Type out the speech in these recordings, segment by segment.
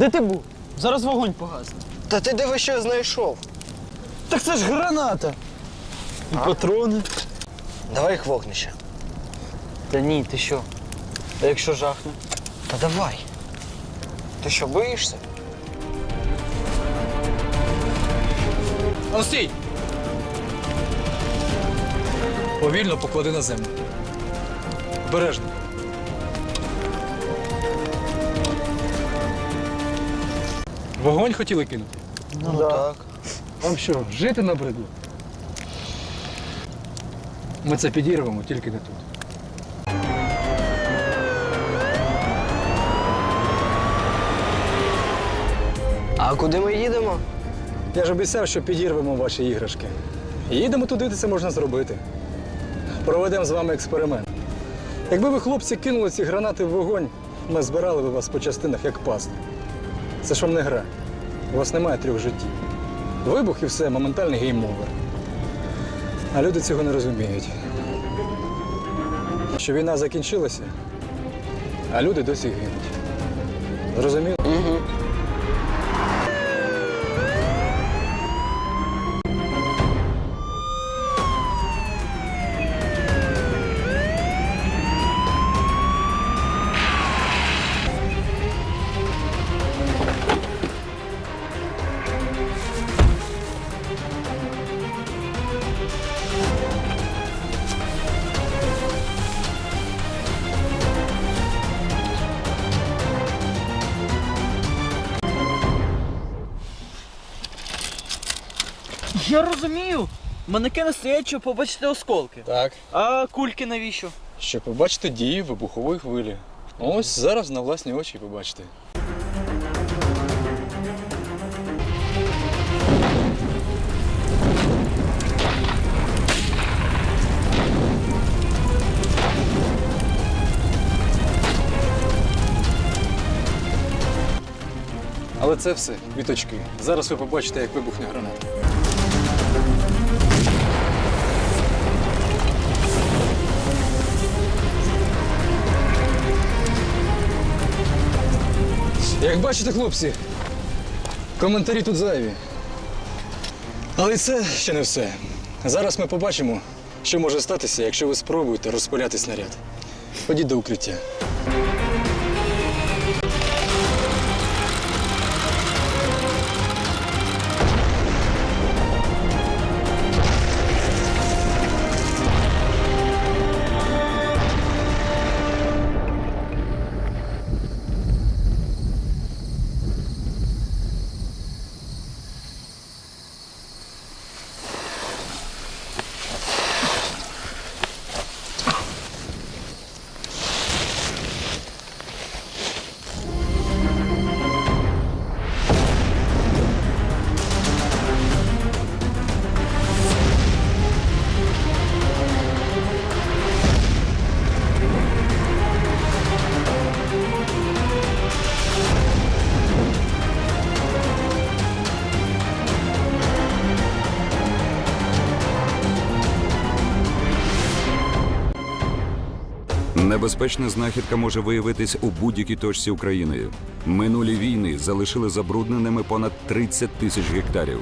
Де ти був? Зараз вогонь погасне. Та ти диви, що я знайшов. Так це ж граната. І патрони. Давай їх вогнище. Та ні, ти що? А якщо жахне? Та давай. Ти що, боїшся? Он стій! Повільно поклади на землю. Бережно. Вогонь хотіли кинути? Ну так. Вам що, жити набридло? Ми це підірвемо, тільки не тут. А куди ми їдемо? Я ж обіцяв, що підірвемо ваші іграшки. Їдемо туди, де це можна зробити. Проведемо з вами експеримент. Якби ви, хлопці, кинули ці гранати в вогонь, ми збирали би вас по частинах як пасту. Це ж вам не гра. У вас немає трьох життів. Вибух і все, моментальний гейм-овер. А люди цього не розуміють. Що війна закінчилася, а люди досі гинуть. Зрозуміло? Я розумію. Манекени стоять, щоб побачити осколки. Так. А кульки навіщо? Щоб побачити дії вибухової хвилі. Ось зараз на власні очі побачите. Але це все квіточки. Зараз ви побачите, як вибухне граната. Як бачите, хлопці, коментарі тут зайві. Але це ще не все. Зараз ми побачимо, що може статися, якщо ви спробуєте розпиляти снаряд. Ходіть до укриття. Небезпечна знахідка може виявитись у будь-якій точці України. Минулі війни залишили забрудненими понад 30 тисяч гектарів.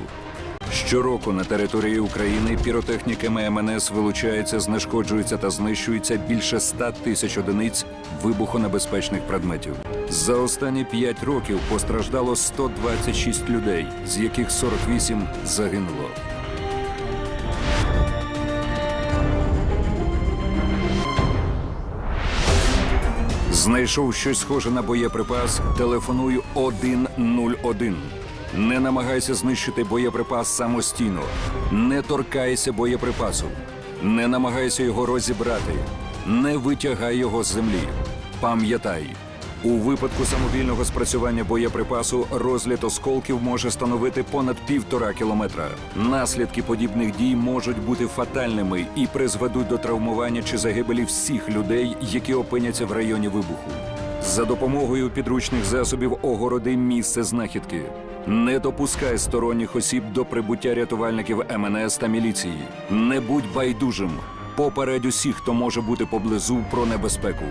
Щороку на території України піротехніками МНС вилучається, знешкоджується та знищується більше 100 тисяч одиниць вибухонебезпечних предметів. За останні 5 років постраждало 126 людей, з яких 48 загинуло. Знайшов щось схоже на боєприпас, телефоную 101. Не намагайся знищити боєприпас самостійно. Не торкайся боєприпасу. Не намагайся його розібрати. Не витягай його з землі. Пам'ятай, у випадку самовільного спрацювання боєприпасу розліт осколків може становити понад півтора кілометра. Наслідки подібних дій можуть бути фатальними і призведуть до травмування чи загибелі всіх людей, які опиняться в районі вибуху. За допомогою підручних засобів огороди місце знахідки. Не допускай сторонніх осіб до прибуття рятувальників МНС та міліції. Не будь байдужим. Попередь усіх, хто може бути поблизу про небезпеку.